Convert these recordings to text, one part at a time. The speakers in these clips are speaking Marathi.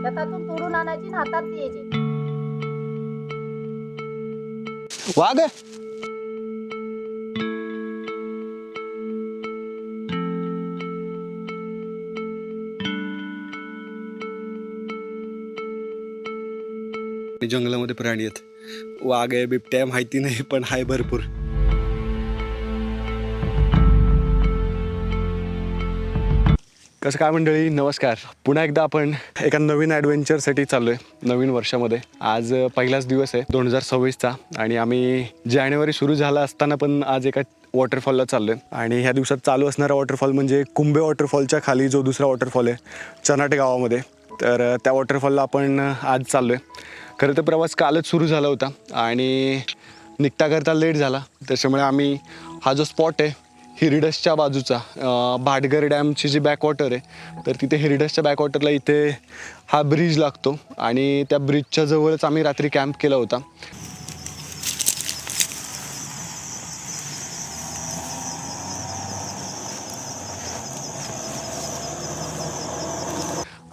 शेतातून तोडून आणायची आणि हातात द्यायची. वाघ. जंगलामध्ये प्राणी आहेत. वाघ आहे बिबट्या आहे माहिती नाही पण आहे भरपूर. कसं काय मंडळी? नमस्कार. पुन्हा एकदा आपण एका नवीन ॲडव्हेंचरसाठी चाललो आहे नवीन वर्षामध्ये. आज पहिलाच दिवस आहे दोन हजार सव्वीसचा आणि आम्ही जानेवारी सुरू झाला असताना पण आज एका वॉटरफॉलला चाललो आहे आणि ह्या दिवसात चालू असणारा वॉटरफॉल म्हणजे कुंभे वॉटरफॉलच्या खाली जो दुसरा वॉटरफॉल आहे चनाटे गावामध्ये. तर त्या वॉटरफॉलला आपण आज चाललो आहे खरं तर प्रवास कालच सुरू झाला होता आणि निघता करता लेट झाला. त्याच्यामुळे आम्ही हा जो स्पॉट आहे हिरडसच्या बाजूचा भाटघर डॅमची जी बॅकवॉटर आहे तर तिथे हिरडसच्या बॅकवॉटरला इथे हा ब्रिज लागतो आणि त्या ब्रिजच्या जवळच आम्ही रात्री कॅम्प केला होता.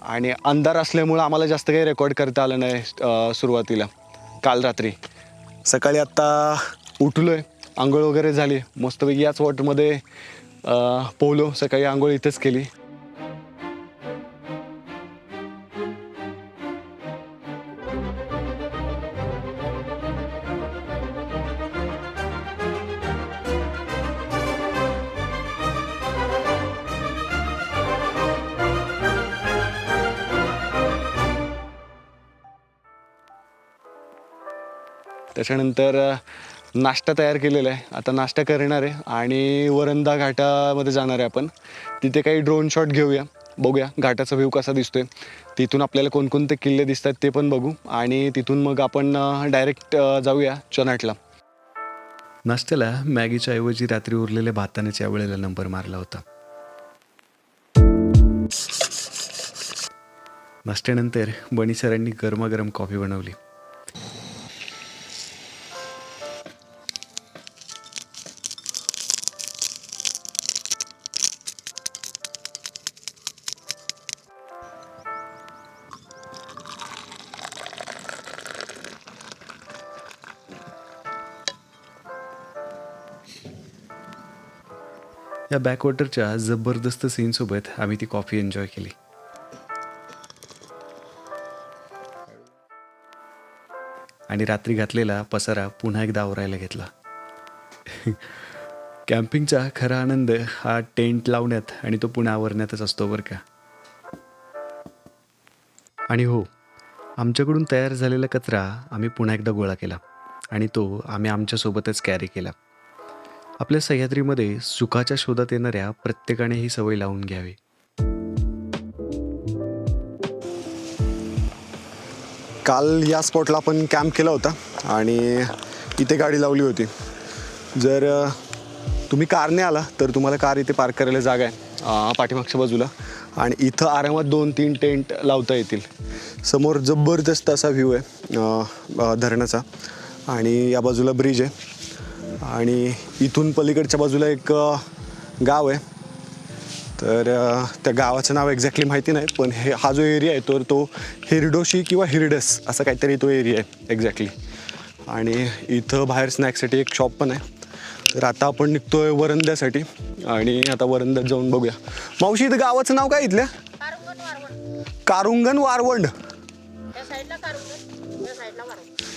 आणि अंधार असल्यामुळं आम्हाला जास्त काही रेकॉर्ड करता आलं नाही सुरुवातीला काल रात्री. सकाळी आत्ता उठलो आहे आंघोळ वगैरे झाली. मस्तपैकी याच वॉटरमध्ये पोहलो. सकाळी आंघोळ इथेच केली. त्याच्यानंतर नाश्ता तयार केलेला आहे. आता नाश्ता करणार आहे आणि वरंदा घाटामध्ये जाणार आहे आपण. तिथे काही ड्रोन शॉट घेऊया. बघूया घाटाचा व्ह्यू कसा दिसतोय. तिथून आपल्याला कोणकोणते किल्ले दिसतात ते पण बघू. आणि तिथून मग आपण डायरेक्ट जाऊया चनाटला. नाश्त्याला मॅगीच्या ऐवजी रात्री उरलेल्या भातानेच यावेळेला नंबर मारला होता. नाश्त्यानंतर बनी सरांनी गरमागरम कॉफी बनवली. त्या बॅकवॉटरच्या जबरदस्त सीनसोबत आम्ही ती कॉफी एन्जॉय केली. आणि रात्री घातलेला पसारा पुन्हा एकदा आवरायला घेतला. कॅम्पिंगचा खरा आनंद हा टेंट लावण्यात आणि तो पुन्हा आवरण्यातच असतो बरं का. आणि हो आमच्याकडून तयार झालेला कचरा आम्ही पुन्हा एकदा गोळा केला. आणि तो आम्ही आमच्यासोबतच कॅरी केला. आपल्या सह्याद्रीमध्ये सुखाच्या शोधात येणाऱ्या प्रत्येकाने ही सवय लावून घ्यावी. काल या स्पॉटला आपण कॅम्प केला होता आणि इथे गाडी लावली होती. जर तुम्ही कारने आला तर तुम्हाला कार इथे पार्क करायला जागा आहे पाठीमागच्या बाजूला. आणि इथं आरामात दोन तीन टेंट लावता येतील. समोर जबरदस्त असा व्ह्यू आहे धरणाचा. आणि या बाजूला ब्रिज आहे. आणि इथून पलीकडच्या बाजूला एक गाव आहे. तर त्या गावाचं नाव एक्झॅक्टली माहिती नाही पण हे हा जो एरिया आहे तर तो हिरडोशी किंवा हिरडस असा काहीतरी तो एरिया आहे एक्झॅक्टली. आणि इथं बाहेर स्नॅक्ससाठी एक शॉप पण आहे. तर आता आपण निघतोय वरंद्यासाठी आणि आता वरंद्यात जाऊन बघूया. मावशी इथं गावाचं नाव काय इथल्या? कारंगण वारवंड.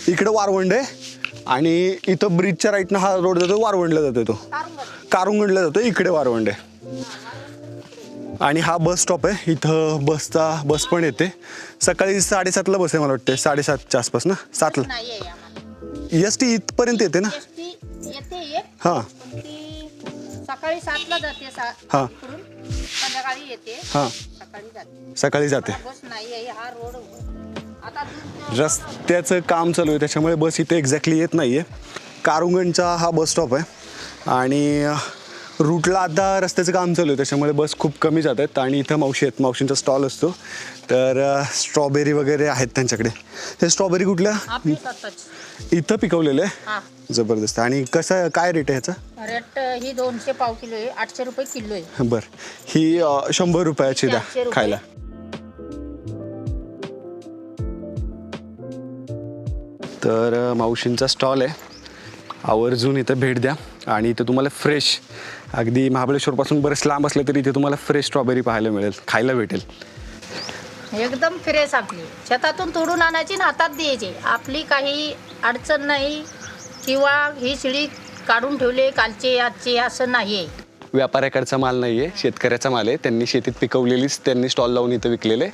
इकडं वारवंड आहे? आणि इथं ब्रिजच्या राईटनं हा रोड जातो वारवंडला जातो तो. कारंगण कारुंगणला जातो इकडे वारवंड. आहे आणि हा बस स्टॉप आहे. इथं बसचा बस पण येते. सकाळी साडेसातला बस आहे मला वाटते साडेसातच्या आसपास ना? सातला एस टी इथपर्यंत येते ना? हां. सकाळी सातला जाते हा. इकडून. संध्याकाळी येते. हां. सकाळी जाते. सकाळी जाते. बस नाही हा रोड रस्त्याचं काम चालू आहे त्याच्यामुळे बस इथे एक्झॅक्टली येत नाही आहे कारुंगणचा हा बस स्टॉप आहे. आणि रूटला आता रस्त्याचं काम चालू आहे त्याच्यामुळे बस खूप कमी जात आहेत. आणि इथं मावशी आहेत मावशींचा स्टॉल असतो. तर स्ट्रॉबेरी वगैरे आहेत त्यांच्याकडे. हे स्ट्रॉबेरी कुठल्या? इथं पिकवलेलं आहे? जबरदस्त. आणि कसं काय रेट आहे ह्याचा? रेट ही दोनशे पाव किलो आहे आठशे रुपये किलो आहे. बरं. ही शंभर रुपयाची द्या. खायला. तर मावशींचा स्टॉल आहे. आवर्जून इथं भेट द्या. आणि इथे तुम्हाला फ्रेश अगदी महाबळेश्वरपासून बरेच लांब असले तरी इथे तुम्हाला फ्रेश स्ट्रॉबेरी पाहायला मिळेल. खायला भेटेल. एकदम फ्रेश आपली. शेतातून तोडून आणायची आणि हातात द्यायची. आपली काही अडचण नाही किंवा ही शिडी काढून ठेवले कालचे आजचे असं नाही आहे व्यापाऱ्याकडचा माल नाही आहे शेतकऱ्याचा माल आहे. त्यांनी शेतीत पिकवलेलीच त्यांनी स्टॉल लावून इथं विकलेले.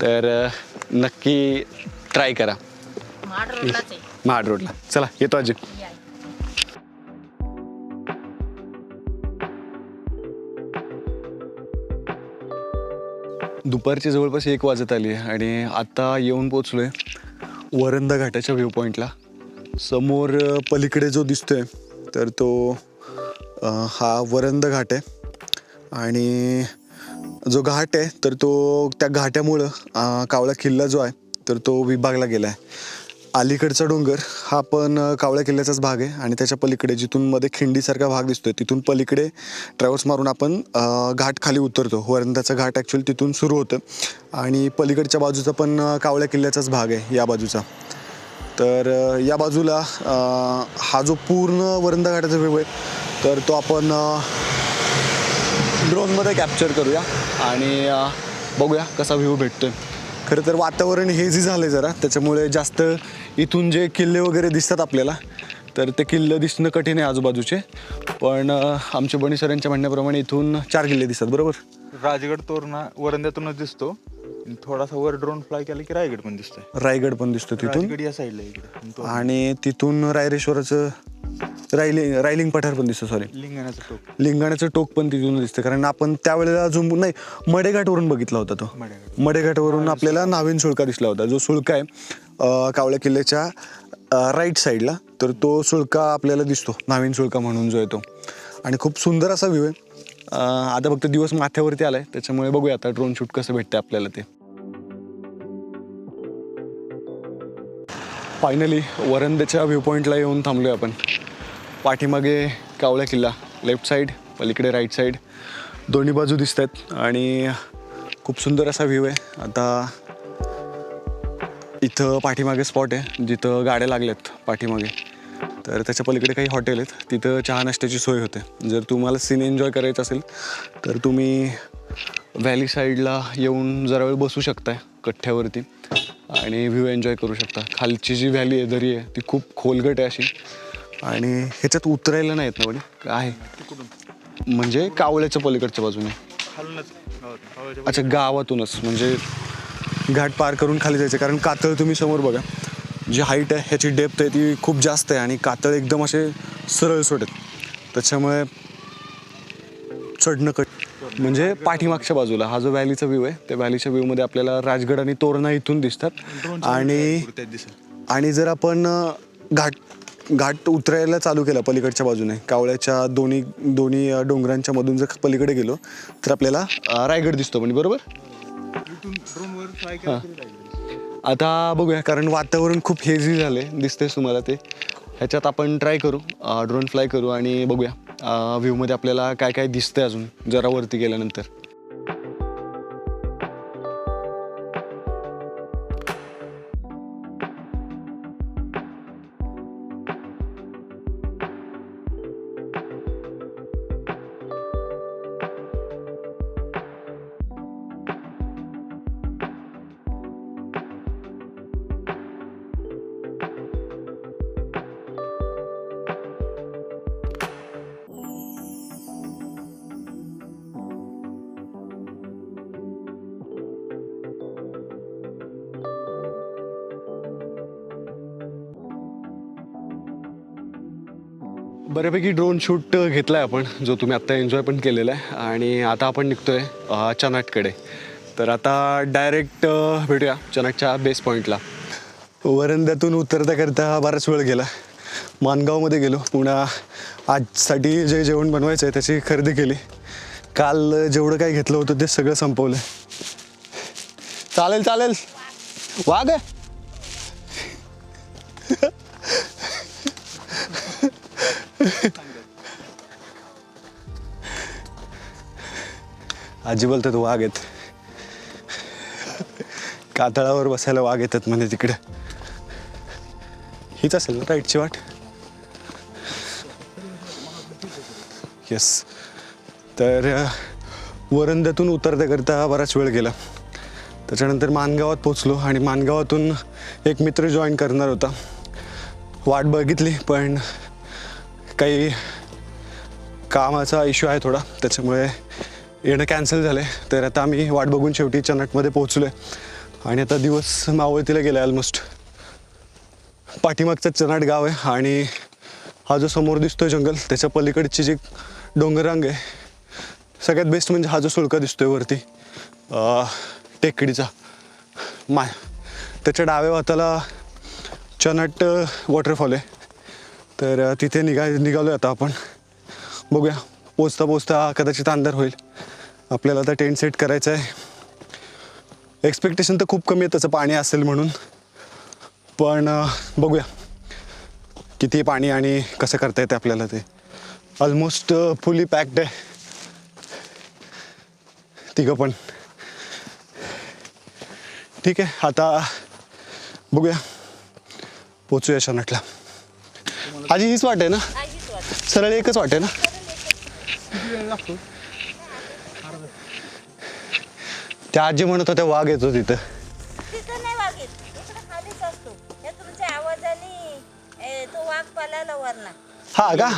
तर नक्की ट्राय करा. महाड रोडला चला येतो अजय. दुपारची जवळपास एक वाजत आली आहे आणि आता येऊन पोचलोय वरंदा घाटाच्या व्ह्यू पॉईंटला समोर पलीकडे जो दिसतोय तर तो हा वरंद घाट आहे. आणि जो घाट आहे तर तो त्या घाट्यामुळं कावळा किल्ला जो आहे तर तो विभागला गेला आहे अलीकडचा डोंगर हा पण कावळ्या किल्ल्याचाच भाग आहे आणि त्याच्या पलीकडे जिथून मध्ये खिंडीसारखा भाग दिसतोय तिथून पलीकडे ट्रॅव्हल्स मारून आपण घाट खाली उतरतो. वरंदाचा घाट ॲक्च्युली तिथून सुरू होतं. आणि पलीकडच्या बाजूचा पण कावळ्या किल्ल्याचाच भाग आहे या बाजूचा. तर या बाजूला हा जो पूर्ण वरंदा घाटाचा व्ह्यू आहे तर तो आपण ड्रोनमध्ये कॅप्चर करूया आणि बघूया कसा व्ह्यू आहे खरं तर वातावरण हेजी झालं आहे जरा. त्याच्यामुळे जास्त इथून जे किल्ले वगैरे दिसतात आपल्याला तर ते किल्ले दिसणं कठीण आहे आजूबाजूचे. पण आमच्या बणी सरांच्या म्हणण्याप्रमाणे इथून चार किल्ले दिसतात बरोबर? राजगड तोरणा वरंद्यातूनच दिसतो. थोडासा वर ड्रोन फ्लाय केला की रायगड पण दिसतोय. रायगड पण दिसतो तिथून. या साईडला आणि तिथून रायरेश्वराचं रायलिंग रायलिंग पठार पण दिसतं सॉरी लिंगाण्याचं टोक. लिंगाण्याचं टोक पण तिथून दिसतं कारण आपण त्यावेळेला जो नाही मडेघाटवरून बघितला होता तो. मडेघाट. मडेघाटावरून आपल्याला नाविन सुळका दिसला होता. जो सुळका आहे अं, कावळ्या किल्ल्याच्या राईट साईडला तर तो सुळका आपल्याला दिसतो. नाविन सुळका म्हणून जो आहे तो. आणि खूप सुंदर असा व्ह्यू आहे. अं, आता फक्त दिवस माथ्यावरती आलाय त्याच्यामुळे बघूया आता ड्रोन शूट कसं भेटतं आपल्याला ते. फायनली वरंद्याच्या व्ह्यू पॉईंटला येऊन थांबलो आपण. पाठीमागे कावळा किल्ला लेफ्ट साईड पलीकडे राईट साईड दोन्ही बाजू दिसत आहेत आणि खूप सुंदर असा व्ह्यू आहे. आता इथं पाठीमागे स्पॉट आहे जिथं गाड्या लागल्यात पाठीमागे. तर त्याच्या पलीकडे काही हॉटेल आहेत. तिथं चहा नाश्त्याची सोय होते. जर तुम्हाला सीन एन्जॉय करायचं असेल तर तुम्ही व्हॅली साईडला येऊन जरा वेळ बसू शकताय कठ्ठ्यावरती. आणि व्ह्यू एन्जॉय करू शकता. खालची जी व्हॅली आहे दरी आहे ती खूप खोलगट आहे अशी. आणि ह्याच्यात उतरायला नाही येत ना वडी? आहे म्हणजे कावळ्याच्या पलीकडच्या बाजूने. अच्छा गावातूनच. म्हणजे घाट पार करून खाली जायचं. कारण कातळ तुम्ही समोर बघा. जी हाईट आहे ह्याची डेप्थ आहे ती खूप जास्त आहे आणि कातळ एकदम असे सरळ सोडत. त्याच्यामुळे चढणं कट म्हणजे पाठीमागच्या बाजूला हा जो व्हॅलीचा व्ह्यू आहे त्या व्हॅलीच्या व्ह्यूमध्ये आपल्याला राजगड आणि तोरणा इथून दिसतात. आणि आणि जर आपण घाट घाट उतरायला चालू केला पलीकडच्या बाजूने. कावळ्याच्या दोन्ही दोन्ही डोंगरांच्या मधून जर पलीकडे गेलो तर आपल्याला रायगड दिसतो म्हणजे बरोबर? दिसेल. आता बघूया कारण वातावरण खूप हेझी झाले दिसतेच तुम्हाला ते. ह्याच्यात आपण ट्राय करू ड्रोन फ्लाय करू आणि बघूया व्ह्यूमध्ये आपल्याला काय काय दिसतंय अजून जरा वरती गेल्यानंतर. बऱ्यापैकी ड्रोन शूट घेतला आहे आपण जो तुम्ही आत्ता एन्जॉय पण केलेला आहे. आणि आता आपण निघतोय आहे चनाटकडे तर आता डायरेक्ट भेटूया चनाटच्या बेस पॉईंटला वरंद्यातून उतरता करता बराच वेळ गेला. मानगावमध्ये गेलो. पुन्हा आजसाठी जे जेवण बनवायचं आहे त्याची खरेदी केली. काल जेवढं काही घेतलं होतं ते सगळं संपवलं. चालेल चालेल. वाघ! आहे आजी बोलतात वाघ आहेत. कातळावर बसायला वाघ येतात म्हणे तिकडे. हीच असेल ना राईटची वाट? येस तर वरंद्यातून उतरता करता बराच वेळ गेला. त्याच्यानंतर मानगावात पोचलो आणि मानगावातून एक मित्र जॉईन करणार होता. वाट बघितली पण काही कामाचा इश्यू आहे थोडा. त्याच्यामुळे येणं कॅन्सल झालं आहे तर आता आम्ही वाट बघून शेवटी चनटमध्ये पोहोचलो आहे आणि आता दिवस मावळतीला गेला आहे ऑलमोस्ट पाठीमागचं चनाट गाव आहे आणि हा जो समोर दिसतोय जंगल त्याच्या पलीकडची जी डोंगररांग आहे सगळ्यात बेस्ट म्हणजे हा जो सुळका दिसतोय वरती. टेकडीचा. मा त्याच्या डाव्या हाताला चनट वॉटरफॉल आहे. तर तिथे निघा निघालो आता आपण. बघूया. पोचता पोचता कदाचित अंधार होईल. आपल्याला आता टेंट सेट करायचं आहे. एक्सपेक्टेशन तर खूप कमी आहे त्याचं पाणी असेल म्हणून. पण बघूया. किती पाणी आणि कसं करता येते आपल्याला ते. ऑलमोस्ट फुली पॅक्ड आहे. तिघं पण. ठीक आहे आता बघूया. पोचूया शनटला आजी हीच वाट आहे ना? सरळ एकच वाट आहे ना? त्या आजी म्हणत होत्या वाघ येतो तिथं. तिथं नाही वाघ येत. इकडं खालीच असतो. या तुमच्या आवाजाने ए, तो वाघ पळाला वरना हा का?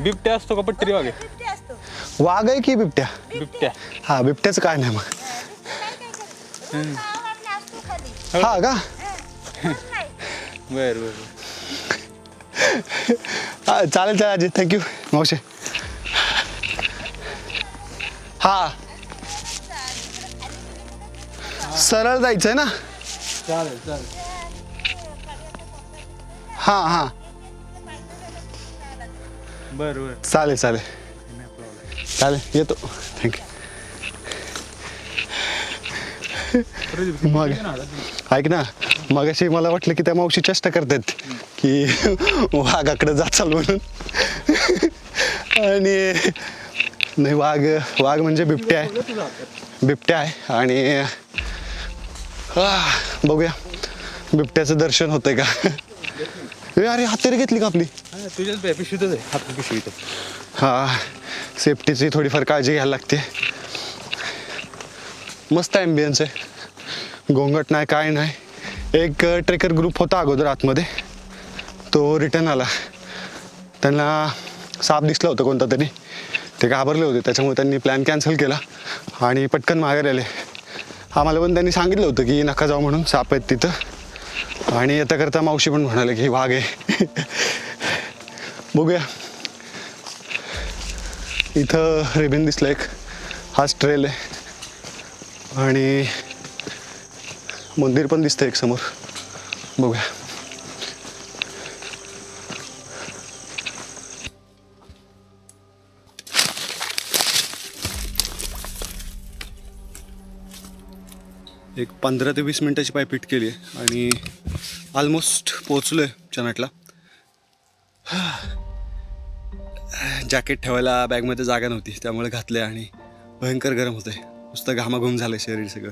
बिबट्या असतो का पट्टरी वागे बिबटे असतो. वाघ आहे की बिबट्या? बिबट्या. हा बिबट्याचं काय नाही मग. बिबटे काय काय करत. रोज आवाजने असतो खाली. हा. का? हं. रोज नाही. बर बर हा चालेल चालेल आजी. थँक्यू मावशे. हा. सरळ जायचं आहे ना? चालेल चालेल. हां हां. बर बर. चालेल चालेल. चालेल येतो. थँक्यू मग ऐक ना मगाशी मला वाटलं की त्या मावशी चेष्टा करतात की वाघाकडे जा चाल म्हणून. आणि नाही वाघ वाघ म्हणजे बिबट्या आहे. बिबट्या आहे आणि बघूया. बिबट्याचं दर्शन होतंय का? अरे हातेरी घेतली का आपली? तुझ्याच पिशवीतच आहे. हात पिशवी इथं. हा सेफ्टीची थोडीफार काळजी घ्यायला लागते. मस्त ॲम्बियन्स आहे. गोंगट नाही काय नाही. एक ट्रेकर ग्रुप होता अगोदर आतमध्ये. तो रिटर्न आला. त्यांना साप दिसला होता कोणता तरी. ते घाबरले होते त्याच्यामुळे त्यांनी प्लॅन कॅन्सल केला. आणि पटकन मागे आले. आम्हाला पण त्यांनी सांगितलं होतं की नका जाऊ म्हणून साप आहेत तिथं. आणि येता करता मावशी पण म्हणाले की वाघ आहे. बघूया. इथं रिबिन दिसलं एक. हाच ट्रेल आहे. आणि मंदिर पण दिसतं एक समोर. बघूया. एक पंधरा ते वीस मिनटाची पाय फिट केली आहे आणि ऑलमोस्ट पोचलो आहे चनाटला. जॅकेट ठेवायला बॅगमध्ये जागा नव्हती त्यामुळे घातले आणि भयंकर गरम होते नुसतं घामाघूम झालं शरीर सगळं.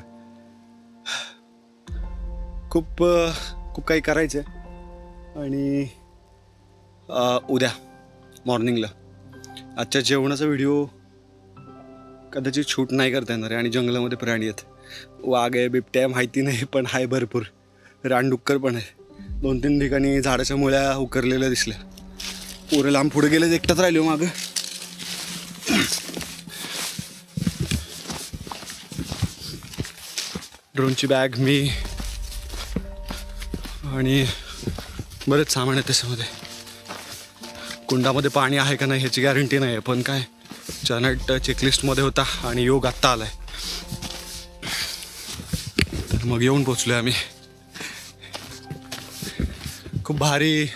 खूप खूप काही करायचं आहे आणि उद्या मॉर्निंगला आजच्या जेवणाचा व्हिडिओ कदाचित शूट नाही करता येणार आहे आणि जंगलामध्ये प्राणी आहेत. वाघ आहे बिबट्या आहे माहिती नाही पण आहे भरपूर. रानडुक्कर पण आहे. दोन तीन ठिकाणी झाडाच्या मुळ्या उकरलेल्या दिसल्या. पोरं लांब पुढे गेले एकटाच राहिलो मागं. ड्रोनची बॅग मी आणि बरेच सामान आहे त्याच्यामध्ये. कुंडामध्ये पाणी आहे का नाही ह्याची गॅरंटी नाही आहे पण काय? चॅनट चेकलिस्टमध्ये होता आणि योग आत्ता आला आहे तर मग येऊन पोचलो आम्ही. खूप भारी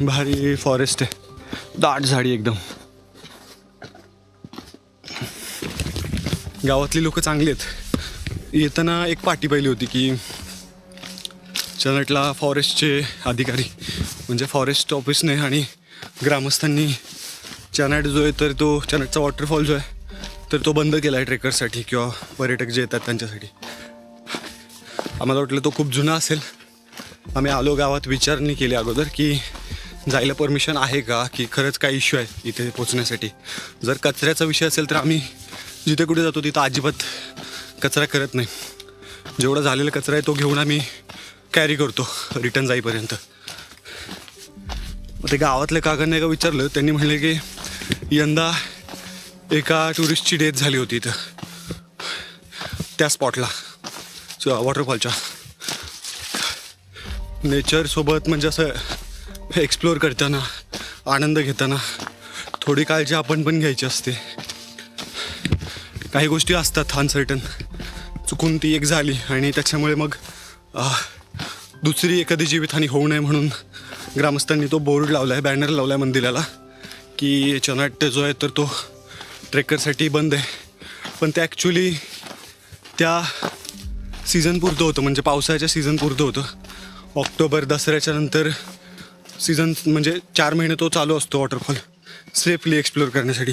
भारी फॉरेस्ट आहे. दाट झाडी एकदम. गावातली लोक चांगली आहेत. येताना एक पाठी पहिली होती की चनटला फॉरेस्टचे अधिकारी म्हणजे फॉरेस्ट ऑफिसने आणि ग्रामस्थांनी चनाट जो आहे तर तो चनाटचा वॉटरफॉल जो आहे तर तो बंद केला आहे ट्रेकरसाठी किंवा पर्यटक जे येतात त्यांच्यासाठी. आम्हाला वाटलं तो खूप जुना असेल. आम्ही आलो गावात विचारणी केली अगोदर की जायला परमिशन आहे का? की खरंच काय इश्यू आहे इथे पोचण्यासाठी? जर कचऱ्याचा विषय असेल तर आम्ही जिथे कुठे जातो तिथं अजिबात कचरा करत नाही. जेवढा झालेला कचरा आहे तो घेऊन आम्ही कॅरी करतो रिटर्न जाईपर्यंत. मग ते गावातल्या काकांना एका विचारलं त्यांनी म्हणले की यंदा एका टुरिस्टची डेथ झाली होती इथं. त्या स्पॉटला वॉटरफॉलच्या नेचरसोबत म्हणजे असं एक्सप्लोअर करताना आनंद घेताना थोडी काळजी आपण पण घ्यायची असते. काही गोष्टी असतात अनसर्टन चुकून ती एक झाली आणि त्याच्यामुळे मग दुसरी एखादी जीवितहानी होऊ नये म्हणून ग्रामस्थांनी तो बोर्ड लावला आहे बॅनर लावला आहे मंदिराला की चनाट्य जो आहे तर तो ट्रेकरसाठी बंद आहे. पण ते ॲक्च्युली त्या सीझन पुरतं होतं. म्हणजे पावसाळ्याच्या सीझन पुरतं होतं. ऑक्टोबर दसऱ्याच्या नंतर सीझन म्हणजे चार महिने तो चालू असतो वॉटरफॉल. सेफली एक्सप्लोअर करण्यासाठी.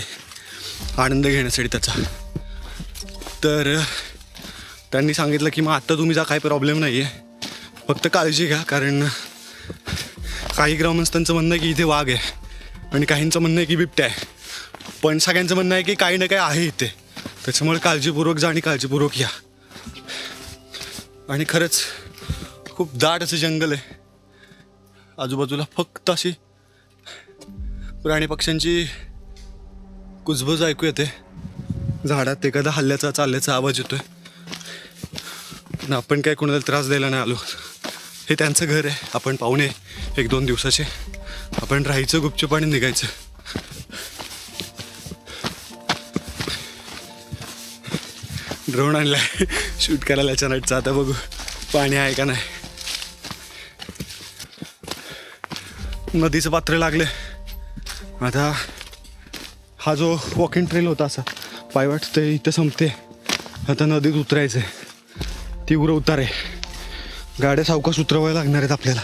आनंद घेण्यासाठी त्याचा. तर त्यांनी सांगितलं की मग आत्ता तुम्ही जा काही प्रॉब्लेम नाही आहे फक्त काळजी घ्या कारण काही ग्रामस्थांचं म्हणणं आहे की इथे वाघ आहे. आणि काहींचं म्हणणं आहे की बिबट्या आहे. पण सगळ्यांचं म्हणणं आहे की काही ना काही आहे इथे. त्याच्यामुळे काळजीपूर्वक जा आणि काळजीपूर्वक या. आणि खरंच खूप दाट असं जंगल आहे. आजूबाजूला फक्त अशी प्राणी पक्ष्यांची कुजबूज ऐकू येते. झाडात एखादा हल्ल्याचा चालल्याचा आवाज येतोय. पण आपण काय कोणाला त्रास द्यायला नाही आलो. हे त्यांचं घर आहे. आपण पाहुणे एक दोन दिवसाचे. आपण राहायचं गुपचूप आणि निघायचं. ड्रोन आणलाय. शूट करायला चॅनटचा आता बघू. पाणी आहे का नाही? नदीचं पात्र लागलं. आता हा जो वॉकिंग ट्रेल होता असा पाय वाटतं इथं संपते. आता नदीत उतरायचं आहे तीव्र उतार. आहे गाड्या सावकाश उतरवायला लागणार आहेत आपल्याला.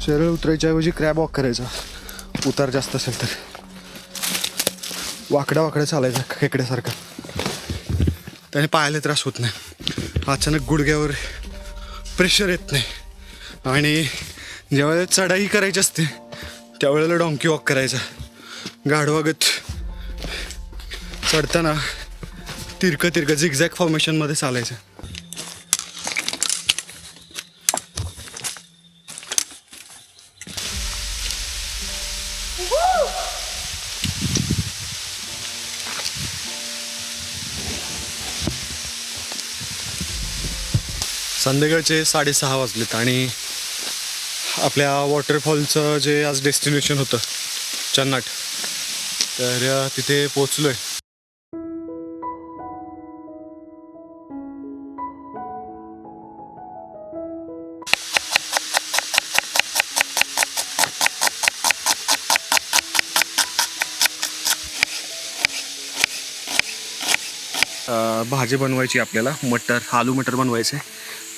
सरळ उतरायच्या ऐवजी क्रॅब वॉक करायचा. उतार जास्त असेल तर. वाकडा वाकडा चालायचा खेकड्यासारखा. त्याने पायाला त्रास होत नाही. अचानक गुडघ्यावर प्रेशर येत नाही. आणि ज्यावेळेला चढाई करायची असते त्यावेळेला डॉंकी वॉक करायचा. गाढवागत चढताना तिरकं तिरकं झिगझॅग फॉर्मेशनमध्ये चालायचं. संध्याकाळचे साडेसहा वाजलेत आणि आपल्या वॉटरफॉलचं जे आज डेस्टिनेशन होतं चन्नाट तर तिथे पोचलो आहे भाजी बनवायची आपल्याला मटर आलू मटर बनवायचे.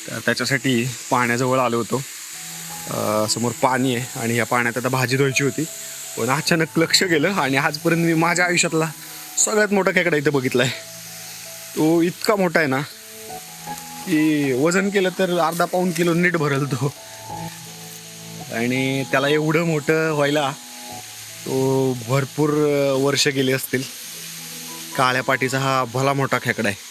तर त्याच्यासाठी पाण्याजवळ आलो होतो. समोर पाणी आहे आणि या पाण्यात आता भाजी धुवायची होती. पण अचानक लक्ष गेलं आणि आजपर्यंत मी माझ्या आयुष्यातला सगळ्यात मोठा खेकडा इथं बघितला आहे तो इतका मोठा आहे ना की वजन केलं तर अर्धा पाऊन किलो नीट भरल तो. आणि त्याला एवढं मोठं व्हायला तो भरपूर वर्ष गेली असतील. काळ्या पाटीचा हा भला मोठा खेकडा आहे.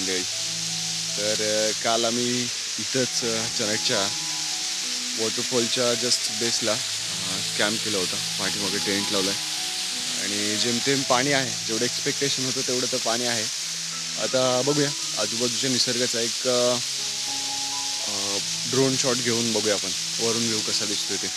मंडळी. तर काल आम्ही इथंच चनकच्या वॉटरफॉलच्या जस्ट बेसला कॅम्प केला होता. पाठीमागे टेंट लावला आहे आणि जेमतेम पाणी आहे जेवढं एक्सपेक्टेशन होतं तेवढं तर पाणी आहे. आता बघूया. आजूबाजूच्या निसर्गाचा एक ड्रोन शॉट घेऊन बघूया आपण. वरून व्ह्यू कसा दिसतोय ते.